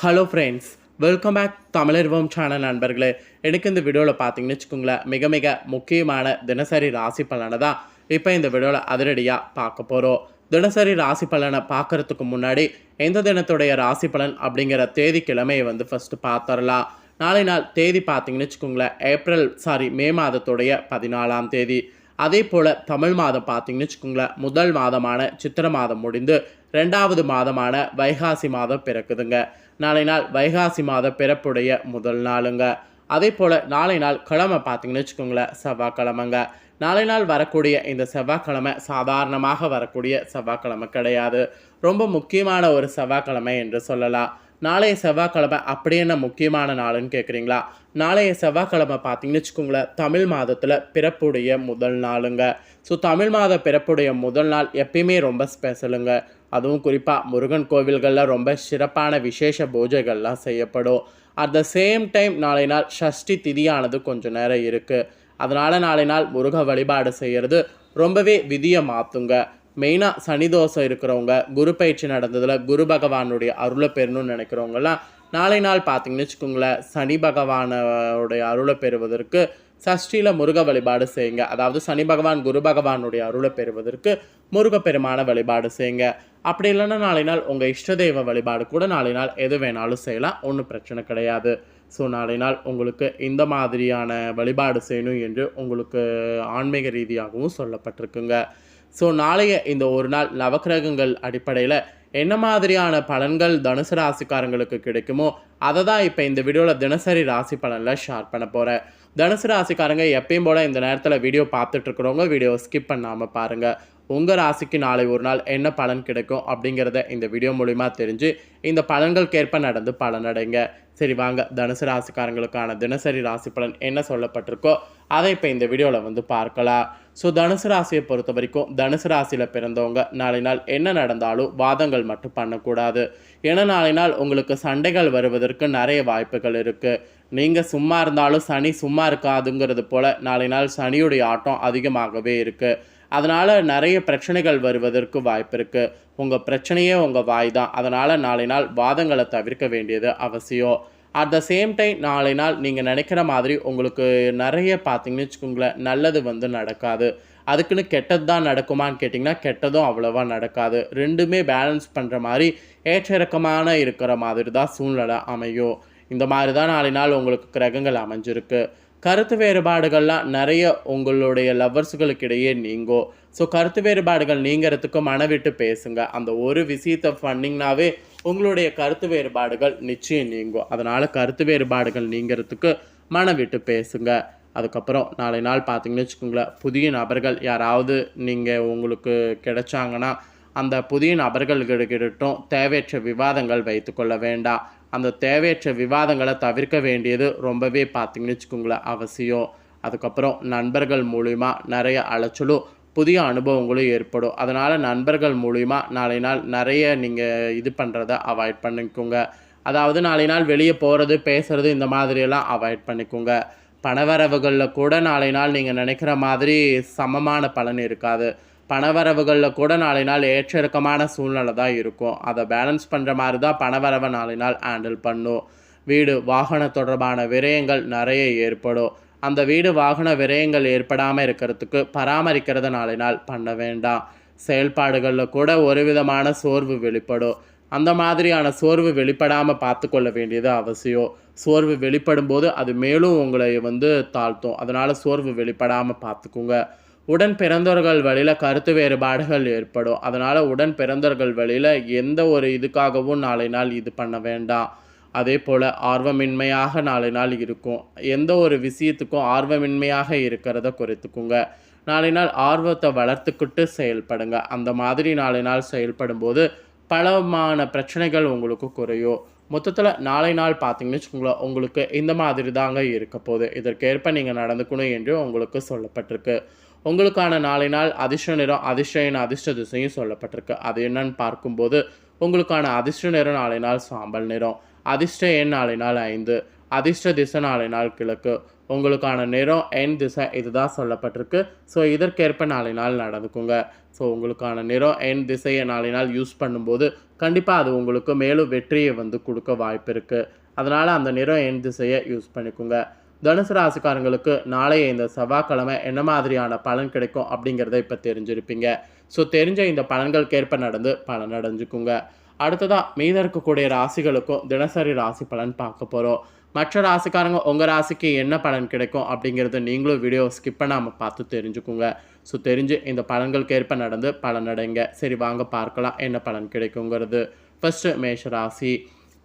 Hello friends welcome back Tamizharvam channel நண்பர்களே. எனக்கு இந்த வீடியோவில் பார்த்தீங்கன்னு வச்சுக்கோங்களேன் மிக மிக முக்கியமான தினசரி ராசி பலனை தான் இப்போ இந்த வீடியோவில் அதிரடியாக பார்க்க போகிறோம் தினசரி ராசி பலனை பார்க்கறதுக்கு முன்னாடி எந்த தினத்துடைய ராசி பலன் அப்படிங்கிற தேதி கிழமையை வந்து ஃபஸ்ட்டு பார்த்துடலாம். நாளை நாள் தேதி பார்த்தீங்கன்னு வச்சுக்கோங்களேன் ஏப்ரல் சாரி மே மாதத்துடைய பதினாலாம் தேதி. அதே போல் தமிழ் மாதம் பார்த்தீங்கன்னு வச்சுக்கோங்களேன் முதல் மாதமான சித்திர மாதம் முடிந்து ரெண்டாவது மாதமான வைகாசி மாதம் பிறக்குதுங்க. நாளை நாள் வைகாசி மாத பிறப்புடைய முதல் நாளுங்க. அதே போல் நாளை நாள் கிழமை பார்த்தீங்கன்னு வச்சுக்கோங்களேன் செவ்வாய்க்கிழமைங்க. நாளை நாள் வரக்கூடிய இந்த செவ்வாய்க்கிழமை சாதாரணமாக வரக்கூடிய செவ்வாய்க்கிழமை கிடையாது. ரொம்ப முக்கியமான ஒரு செவ்வாய்க்கிழமை என்று சொல்லலாம். நாளைய செவ்வாய்க்கிழமை அப்படி என்ன முக்கியமான நாளுன்னு கேட்குறீங்களா நாளைய செவ்வாய்க்கிழமை பார்த்தீங்கன்னு வச்சுக்கோங்களேன் தமிழ் மாதத்தில் பிறப்புடைய முதல் நாளுங்க. ஸோ தமிழ் மாத பிறப்புடைய முதல் நாள் எப்பயுமே ரொம்ப ஸ்பெஷலுங்க அதுவும் குறிப்பாக முருகன் கோவில்களில் ரொம்ப சிறப்பான விசேஷ பூஜைகள்லாம் செய்யப்படும். அட் த சேம் டைம் நாளை நாள் ஷஷ்டி திதியானது கொஞ்சம் நேரம் இருக்குது அதனால் நாளை நாள் முருக வழிபாடு செய்கிறது ரொம்பவே விதியை மாற்றுங்க மெயினாக சனி தோஷம் இருக்கிறவங்க குரு பயிற்சி நடந்ததில் குரு பகவானுடைய அருளை பெறணும்னு நினைக்கிறவங்கலாம் நாளை நாள் பார்த்தீங்கன்னு வச்சுக்கோங்களேன் சனி பகவானோடைய அருளை பெறுவதற்கு சஷ்டியில் முருக வழிபாடு செய்யுங்க. அதாவது சனி பகவான் குரு பகவானுடைய அருளை பெறுவதற்கு முருகப்பெருமான வழிபாடு செய்யுங்க. அப்படி இல்லைன்னா நாளை நாள் உங்கள் இஷ்ட தெய்வ வழிபாடு கூட நாளை நாள் எது வேணாலும் செய்யலாம். ஒன்றும் பிரச்சனை கிடையாது. ஸோ நாளை நாள் உங்களுக்கு இந்த மாதிரியான வழிபாடு செய்யணும் என்று உங்களுக்கு ஆன்மீக ரீதியாகவும் சொல்லப்பட்டிருக்குங்க. ஸோ நாளைய இந்த ஒரு நாள் நவக்கிரகங்கள் அடிப்படையில் என்ன மாதிரியான பலன்கள் தனுசு ராசிக்காரங்களுக்கு கிடைக்குமோ அதை தான் இப்போ இந்த வீடியோவில் தினசரி ராசி பலனில் ஷேர் பண்ண போகிறேன் தனுசு ராசிக்காரங்க எப்பயும் போல் இந்த நேரத்தில் வீடியோ பார்த்துட்ருக்குறவங்க வீடியோ ஸ்கிப் பண்ணாமல் பாருங்கள் உங்கள் ராசிக்கு நாளை ஒரு நாள் என்ன பலன் கிடைக்கும் அப்படிங்கிறத இந்த வீடியோ மூலிமா தெரிஞ்சு இந்த பலன்களுக்கேற்ப நடந்து பலனடைங்க சரி வாங்க. தனுசு ராசிக்காரங்களுக்கான தினசரி ராசி பலன் என்ன சொல்லப்பட்டிருக்கோ அதை இப்போ இந்த வீடியோவில் வந்து பார்க்கலாம். ஸோ தனுசு ராசியை பொறுத்த வரைக்கும் தனுசு ராசியில் பிறந்தவங்க நாளை நாள் என்ன நடந்தாலும் வாதங்கள் மட்டும் பண்ணக்கூடாது. ஏன்னா நாளை நாள் உங்களுக்கு சண்டைகள் வருவதற்கு நிறைய வாய்ப்புகள் இருக்குது நீங்கள் சும்மா இருந்தாலும் சனி சும்மா இருக்காதுங்கிறது போல் நாளை நாள் சனியுடைய ஆட்டம் அதிகமாகவே இருக்குது அதனால் நிறைய பிரச்சனைகள் வருவதற்கு வாய்ப்பு இருக்குது உங்கள் பிரச்சனையே உங்கள் வாய் தான். அதனால் நாளை நாள் வாதங்களை தவிர்க்க வேண்டியது அவசியம். அட் த சேம் டைம் நாளை நாள் நீங்கள் நினைக்கிற மாதிரி உங்களுக்கு நிறைய பார்த்தீங்கன்னு வச்சுக்கோங்களேன் நல்லது வந்து நடக்காது. அதுக்குன்னு கெட்டது தான் நடக்குமான்னு கேட்டிங்கன்னா கெட்டதும் அவ்வளோவா நடக்காது. ரெண்டுமே பேலன்ஸ் பண்ணுற மாதிரி ஏற்ற இறக்கமான இருக்கிற மாதிரி தான் சூழ்நிலை அமையும். இந்த மாதிரி தான் நாளை நாள் உங்களுக்கு கிரகங்கள் அமைஞ்சிருக்கு. கருத்து வேறுபாடுகள்லாம் நிறைய உங்களுடைய லவ்வர்ஸுகளுக்கிடையே இடையே ஸோ கருத்து வேறுபாடுகள் நீங்கிறதுக்கு மனவிட்டு பேசுங்க. அந்த ஒரு விஷயத்தை பண்ணிங்கனாவே உங்களுடைய கருத்து வேறுபாடுகள் நிச்சயம் நீங்கும் அதனால் கருத்து வேறுபாடுகள் நீங்கிறதுக்கு மனவிட்டு பேசுங்க. அதுக்கப்புறம் நாளை நாள் பார்த்தீங்கன்னு வச்சுக்கோங்களேன் புதிய நபர்கள் யாராவது நீங்கள் உங்களுக்கு கிடைச்சாங்கன்னா அந்த புதிய நபர்கள்கிட்டும் தேவையற்ற விவாதங்கள் வைத்துக்கொள்ள வேண்டாம். அந்த தேவையற்ற விவாதங்களை தவிர்க்க வேண்டியது ரொம்பவே பார்த்தீங்கன்னு வச்சுக்கோங்களேன் அவசியம். அதுக்கப்புறம் நண்பர்கள் மூலிமா நிறைய அலைச்சலும் புதிய அனுபவங்களும் ஏற்படும். அதனால் நண்பர்கள் மூலிமா நாளை நாள் நிறைய நீங்கள் இது பண்ணுறத அவாய்ட் பண்ணிக்கோங்க. அதாவது நாளை நாள் வெளியே போகிறது பேசுகிறது இந்த மாதிரியெல்லாம் அவாய்ட் பண்ணிக்கோங்க. பணவரவுகளில் கூட நாளை நாள் நீங்கள் நினைக்கிற மாதிரி சமமான பலன் இருக்காது. பணவரவுகளில் கூட நாளை நாள் ஏற்றிறக்கமான சூழ்நிலை தான் இருக்கும். அதை பேலன்ஸ் பண்ணுற மாதிரி தான் பணவரவை நாளை நாள் ஹேண்டில் பண்ணும். வீடு வாகன தொடர்பான விரயங்கள் நிறைய ஏற்படும். அந்த வீடு வாகன விரயங்கள் ஏற்படாமல் இருக்கிறதுக்கு பராமரிக்கிறத நாளை நாள் பண்ண வேண்டாம். செயல்பாடுகளில் கூட ஒரு விதமான சோர்வு வெளிப்படும். அந்த மாதிரியான சோர்வு வெளிப்படாமல் பார்த்து கொள்ள வேண்டியது அவசியம். சோர்வு வெளிப்படும் போது அது மேலும் உங்களை வந்து தாழ்த்தும். அதனால் சோர்வு வெளிப்படாமல் பார்த்துக்குங்க. உடன் பிறந்தவர்கள் வழியில் கருத்து வேறுபாடுகள் ஏற்படும். அதனால் உடன் பிறந்தவர்கள் வழியில் எந்த ஒரு இதுக்காகவும் நாளை நாள் இது பண்ண வேண்டாம். அதே போல் ஆர்வமின்மையாக நாளை நாள் இருக்கும். எந்த ஒரு விஷயத்துக்கும் ஆர்வமின்மையாக இருக்கிறத குறைத்துக்குங்க. நாளை நாள் ஆர்வத்தை வளர்த்துக்கிட்டு செயல்படுங்க. அந்த மாதிரி நாளை நாள் செயல்படும் போது பலமான பிரச்சனைகள் உங்களுக்கு குறையும். மொத்தத்தில் நாளை நாள் பார்த்தீங்கன்னு வச்சுக்கோங்களேன் உங்களுக்கு இந்த மாதிரி தாங்க இருக்க போகுது. இதற்கேற்ப நீங்கள் நடந்துக்கணும் என்று உங்களுக்கு சொல்லப்பட்டிருக்கு. உங்களுக்கான நாளை நாள் அதிர்ஷ்ட நிறம் அதிர்ஷ்ட அதிர்ஷ்ட திசையும் சொல்லப்பட்டிருக்கு. அது என்னன்னு பார்க்கும்போது உங்களுக்கான அதிர்ஷ்ட நிறம் நாளை நாள் சாம்பல் நிறம் அதிர்ஷ்ட எண் நாளை நாள் ஐந்து அதிர்ஷ்ட திசை நாளை நாள் கிழக்கு உங்களுக்கான நிறம் எண் திசை இதுதான் சொல்லப்பட்டிருக்கு. ஸோ இதற்கேற்ப நாளை நாள் நடந்துக்குங்க. ஸோ உங்களுக்கான நிறம் எண் திசையை நாளை நாள் யூஸ் பண்ணும்போது கண்டிப்பாக அது உங்களுக்கு மேலும் வெற்றியை வந்து கொடுக்க வாய்ப்பு இருக்குது அதனால் அந்த நிறம் எண் திசையை யூஸ் பண்ணிக்கோங்க. தனுசு ராசிக்காரங்களுக்கு நாளைய இந்த செவ்வாய்க்கிழமை என்ன மாதிரியான பலன் கிடைக்கும் அப்படிங்கிறத இப்போ தெரிஞ்சிருப்பீங்க. ஸோ தெரிஞ்ச இந்த பலன்களுக்கேற்ப நடந்து பலன் அடைஞ்சுக்குங்க. அடுத்ததாக மீத இருக்கக்கூடிய ராசிகளுக்கும் தினசரி ராசி பலன் பார்க்க போகிறோம் மற்ற ராசிக்காரங்க உங்கள் ராசிக்கு என்ன பலன் கிடைக்கும் அப்படிங்கிறத நீங்களும் வீடியோ ஸ்கிப் பண்ணாமல் பார்த்து தெரிஞ்சுக்குங்க. ஸோ தெரிஞ்சு இந்த பலன்களுக்கு ஏற்ப நடந்து பலன் அடைங்க. சரி வாங்க பார்க்கலாம் என்ன பலன் கிடைக்குங்கிறது. ஃபஸ்ட்டு மேஷ ராசி.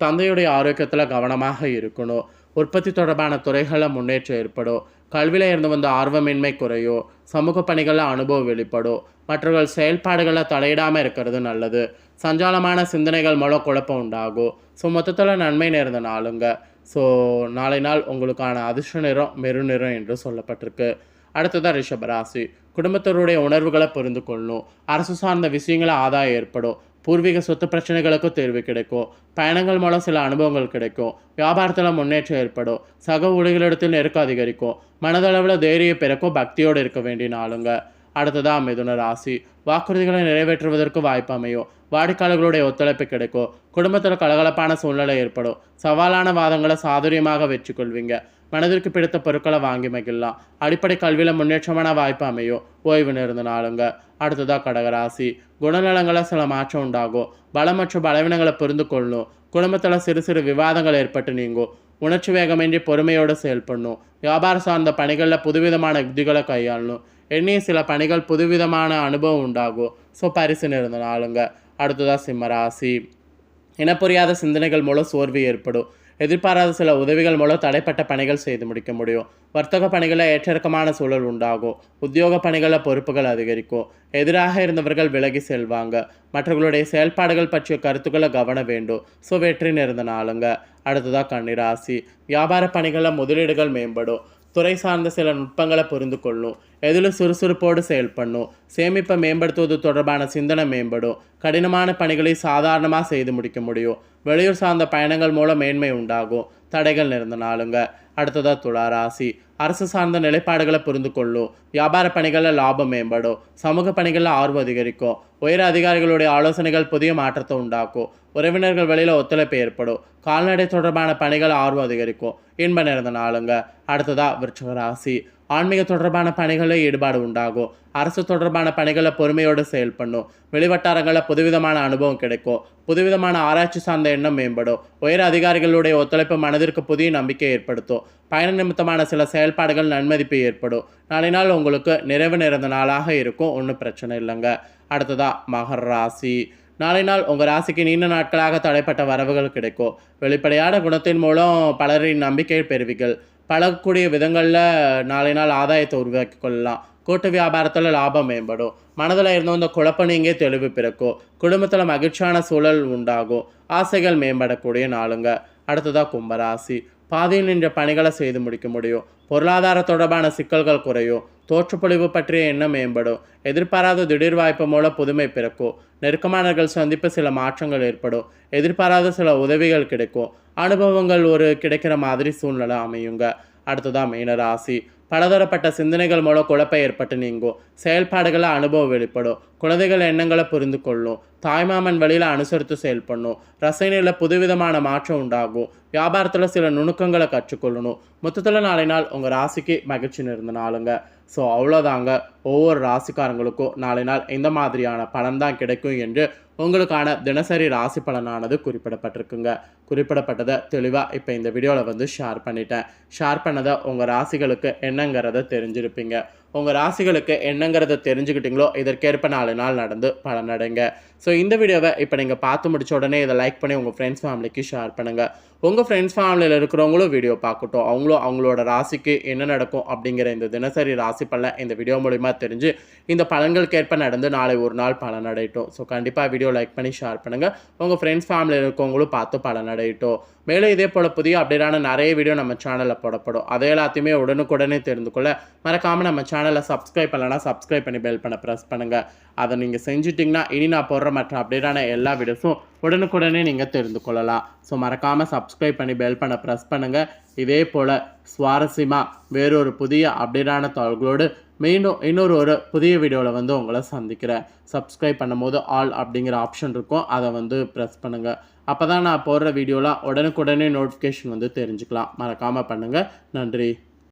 தந்தையுடைய ஆரோக்கியத்தில் கவனமாக இருக்கணும். உற்பத்தி தொடர்பான துறைகளில் முன்னேற்றம் ஏற்படும். கல்வியில் இருந்து வந்த ஆர்வமின்மை குறையும். சமூக பணிகளில் அனுபவம் வெளிப்படும். மற்றவர்கள் செயல்பாடுகளில் தலையிடாமல் இருக்கிறது நல்லது. சஞ்சாலமான சிந்தனைகள் மூலம் குழப்பம் உண்டாகும். ஸோ மொத்தத்தில் நன்மை நேர்ந்த நாளுங்க. ஸோ நாளை நாள் உங்களுக்கான அதிர்ஷ்ட நிறம் மெரு நிறம் என்று சொல்லப்பட்டிருக்கு. அடுத்ததான் ரிஷபராசி குடும்பத்தருடைய உணர்வுகளை புரிந்து கொள்ளணும் அரசு சார்ந்த விஷயங்கள ஆதாயம் ஏற்படும். பூர்வீக சொத்து பிரச்சனைகளுக்கும் தீர்வு கிடைக்கும். பயணங்கள் மூலம் சில அனுபவங்கள் கிடைக்கும். வியாபாரத்தில் முன்னேற்றம் ஏற்படும். சக ஊழியர்களிடத்தில் நெருக்கம் அதிகரிக்கும். மனதளவில் தைரியம் பிறக்கும். பக்தியோடு இருக்க வேண்டிய நாளுங்க. அடுத்ததாக மிதுன ராசி. வாக்குறுதிகளை நிறைவேற்றுவதற்கு வாய்ப்பு அமையும். வாடிக்கையாளர்களுடைய ஒத்துழைப்பு கிடைக்கும். குடும்பத்தில் கலகலப்பான சூழ்நிலை ஏற்படும். சவாலான வாதங்களை சாதுரியமாக வெற்றி கொள்வீங்க மனதிற்கு பிடித்த பொருட்களை வாங்கி மகிழலாம். அடிப்படை கல்வியில் முன்னேற்றமான வாய்ப்பு அமையும். ஓய்வு நேர்ந்த நாளுங்க. அடுத்ததாக கடகராசி குணநலங்களில் சில மாற்றம் உண்டாகும் பலம் மற்றும் பலவீனங்களை புரிந்து கொள்ளணும் குடும்பத்தில் சிறு சிறு விவாதங்கள் ஏற்பட்டு நீங்கும் உணர்ச்சி வேகமின்றி பொறுமையோடு செயல்படணும் வியாபாரம் சார்ந்த பணிகளில் புதுவிதமான யுக்திகளை கையாளணும் எண்ணிய சில பணிகள் புதுவிதமான அனுபவம் உண்டாகும் ஸோ பரிசு நிறந்த நாளுங்க அடுத்ததாக சிம்மராசி இனப்புரியாத சிந்தனைகள் மூலம் சோர்வு ஏற்படும் எதிர்பாராத சில உதவிகள் மூலம் தடைப்பட்ட பணிகள் செய்து முடிக்க முடியும். வர்த்தக பணிகளில் ஏற்றிறக்கமான சூழல் உண்டாகும். உத்தியோக பணிகளில் பொறுப்புகள் அதிகரிக்கும். எதிராக இருந்தவர்கள் விலகி செல்வாங்க. மற்றவர்களுடைய செயல்பாடுகள் பற்றிய கருத்துக்களை கவன வேண்டும். ஸோ வெற்றி நிறந்த நாளுங்க. அடுத்ததாக கன்னிராசி. வியாபார பணிகளில் முதலீடுகள் மேம்படும். துறை சார்ந்த சில நுட்பங்களை புரிந்து கொள்ளும். எதில் சுறுசுறுப்போடு செயல்படணும் சேமிப்பை மேம்படுத்துவது தொடர்பான சிந்தனை மேம்படும். கடினமான பணிகளை சாதாரணமாக செய்து முடிக்க முடியும். வெளியூர் சார்ந்த பயணங்கள் மூலம் மேன்மை உண்டாகும். தடைகள் நிறந்த நாளுங்க. அடுத்ததாக துளாராசி அரசு சார்ந்த நிலைப்பாடுகளை புரிந்து கொள்ளும். வியாபார பணிகளில் லாபம் மேம்படும். சமூக பணிகளில் ஆர்வம் அதிகரிக்கும். உயர் அதிகாரிகளுடைய ஆலோசனைகள் புதிய மாற்றத்தை உண்டாக்கும். உறவினர்கள் வழியில் ஒத்துழைப்பு ஏற்படும். கால்நடை தொடர்பான பணிகள் ஆர்வம் அதிகரிக்கும். இன்ப நிறந்த நாளுங்க. அடுத்ததாக விருச்சக ராசி. ஆன்மீக தொடர்பான பணிகளில் ஈடுபாடு உண்டாகும். அரசு தொடர்பான பணிகளை பொறுமையோடு செயல்படணும் வெளிவட்டாரங்களில் புதுவிதமான அனுபவம் கிடைக்கும். புதுவிதமான ஆராய்ச்சி சார்ந்த எண்ணம் மேம்படும். உயர் அதிகாரிகளுடைய ஒத்துழைப்பு மனதிற்கு புதிய நம்பிக்கை ஏற்படுத்தும். பயண நிமித்தமான சில செயல்பாடுகள் நன்மதிப்பு ஏற்படும். நாளை நாள் உங்களுக்கு நிறைவு நிறைந்த நாளாக இருக்கும். ஒன்றும் பிரச்சனை இல்லைங்க. அடுத்ததாக மகர ராசி. நாளை நாள் உங்கள் ராசிக்கு நீண்ட நாட்களாக தடைப்பட்ட வரவுகள் கிடைக்கும். வெளிப்படையான குணத்தின் மூலம் பலரின் நம்பிக்கை பெறுவீர்கள். பழகக்கூடிய விதங்களில் நாளை நாள் ஆதாயத்தை உருவாக்கி கொள்ளலாம் கூட்டு வியாபாரத்தில் லாபம் மேம்படும். மனதில் இருந்த இந்த குழப்பம் நீங்கே தெளிவு பிறக்கும். குடும்பத்தில் மகிழ்ச்சியான சூழல் உண்டாகும். ஆசைகள் மேம்படக்கூடிய நாளுங்க. அடுத்ததாக கும்பராசி. பாதியில் நின்ற பணிகளை செய்து முடிக்க முடியும். பொருளாதார தொடர்பான சிக்கல்கள் குறையும். தோற்றுப்பொழிவு பற்றிய எண்ணம் மேம்படும். எதிர்பாராத திடீர் வாய்ப்பு மூலம் புதுமை பிறக்கும். நெருக்கமானவர்கள் சந்திப்பு சில மாற்றங்கள் ஏற்படும். எதிர்பாராத சில உதவிகள் கிடைக்கும். அனுபவங்கள் ஒரு கிடைக்கிற மாதிரி சூழ்நிலை அமையுங்க. அடுத்ததாக மீனராசி பலதரப்பட்ட சிந்தனைகள் மூலம் குழப்பம் ஏற்பட்டு நீங்கும். செயல்பாடுகளை அனுபவம் வெளிப்படும். குழந்தைகள் எண்ணங்களை புரிந்து கொள்ளும். தாய்மாமன் வழியில் அனுசரித்து செயல்படணும். ரசனையில் புதுவிதமான மாற்றம் உண்டாகும். வியாபாரத்தில் சில நுணுக்கங்களை கற்றுக்கொள்ளணும். மொத்தத்தில் நாளை நாள் உங்கள் ராசிக்கு மகிழ்ச்சி நிறந்த நாளுங்க. ஸோ அவ்வளோதாங்க ஒவ்வொரு ராசிக்காரங்களுக்கும் நாளை நாள் இந்த மாதிரியான பலன் தான் கிடைக்கும் என்று உங்களுக்கான தினசரி ராசி பலனானது குறிப்பிடப்பட்டிருக்குங்க. குறிப்பிடப்பட்டதை தெளிவாக இப்போ இந்த வீடியோவில் வந்து ஷேர் பண்ணிட்டேன். ஷேர் பண்ணதை உங்கள் ராசிகளுக்கு என்னங்கிறத தெரிஞ்சிருப்பீங்க. உங்கள் ராசிகளுக்கு என்னங்கிறத தெரிஞ்சுக்கிட்டீங்களோ இதற்கேற்ப நாலு நாள் நடந்து பலனடைங்க ஸோ இந்த வீடியோவை இப்போ நீங்கள் பார்த்து முடிச்ச உடனே இதை லைக் பண்ணி உங்கள் ஃப்ரெண்ட்ஸ் ஃபேமிலிக்கு ஷேர் பண்ணுங்கள் உங்கள் ஃப்ரெண்ட்ஸ் ஃபேமிலியில் இருக்கிறவங்களும் வீடியோ பார்க்கட்டும். அவங்களும் அவங்களோட ராசிக்கு என்ன நடக்கும் அப்படிங்கிற இந்த தினசரி ராசி பலன் இந்த வீடியோ மூலிமா தெரிஞ்சு இந்த பலன்களுக்கேற்ப நடந்து நாளை ஒரு நாள் பலனடையட்டும் ஸோ கண்டிப்பாக வீடியோ லைக் பண்ணி ஷேர் பண்ணுங்கள் உங்கள் ஃப்ரெண்ட்ஸ் ஃபேமிலியில் இருக்கவங்களும் பார்த்து பலனடையட்டும் மேலும் இதே போல் புதிய அப்டேட்டான நிறைய வீடியோ நம்ம சேனலில் போடப்படும். அதை எல்லாத்தையுமே உடனுக்குடனே தெரிந்து கொள்ள மறக்காமல் நம்ம சேனலை சப்ஸ்கிரைப் பண்ணலன்னா சப்ஸ்கிரைப் பண்ணி பெல் பண்ண ப்ரெஸ் பண்ணுங்கள் அதை நீங்கள் செஞ்சிட்டிங்கன்னா இனி நான் போடுற மற்ற அப்டேட்டான எல்லா வீடியோஸும் உடனுக்குடனே நீங்கள் தெரிந்து கொள்ளலாம். ஸோ மறக்காமல் சப்ஸ்கிரைப் பண்ணி பெல் பண்ண ப்ரெஸ் பண்ணுங்கள் இதே போல் சுவாரஸ்யமாக வேறொரு புதிய அப்டேட்டான தகவல்களோடு மீண்டும் இன்னொரு ஒரு புதிய வீடியோவில் வந்து உங்களை சந்திக்கிறேன். சப்ஸ்கிரைப் பண்ணும்போது ஆல் அப்படிங்கிற ஆப்ஷன் இருக்கும். அதை வந்து ப்ரெஸ் பண்ணுங்கள் அப்போ தான் நான் போடுற வீடியோலாம் உடனுக்குடனே நோட்டிஃபிகேஷன் வந்து தெரிஞ்சுக்கலாம். மறக்காமல் பண்ணுங்கள் நன்றி.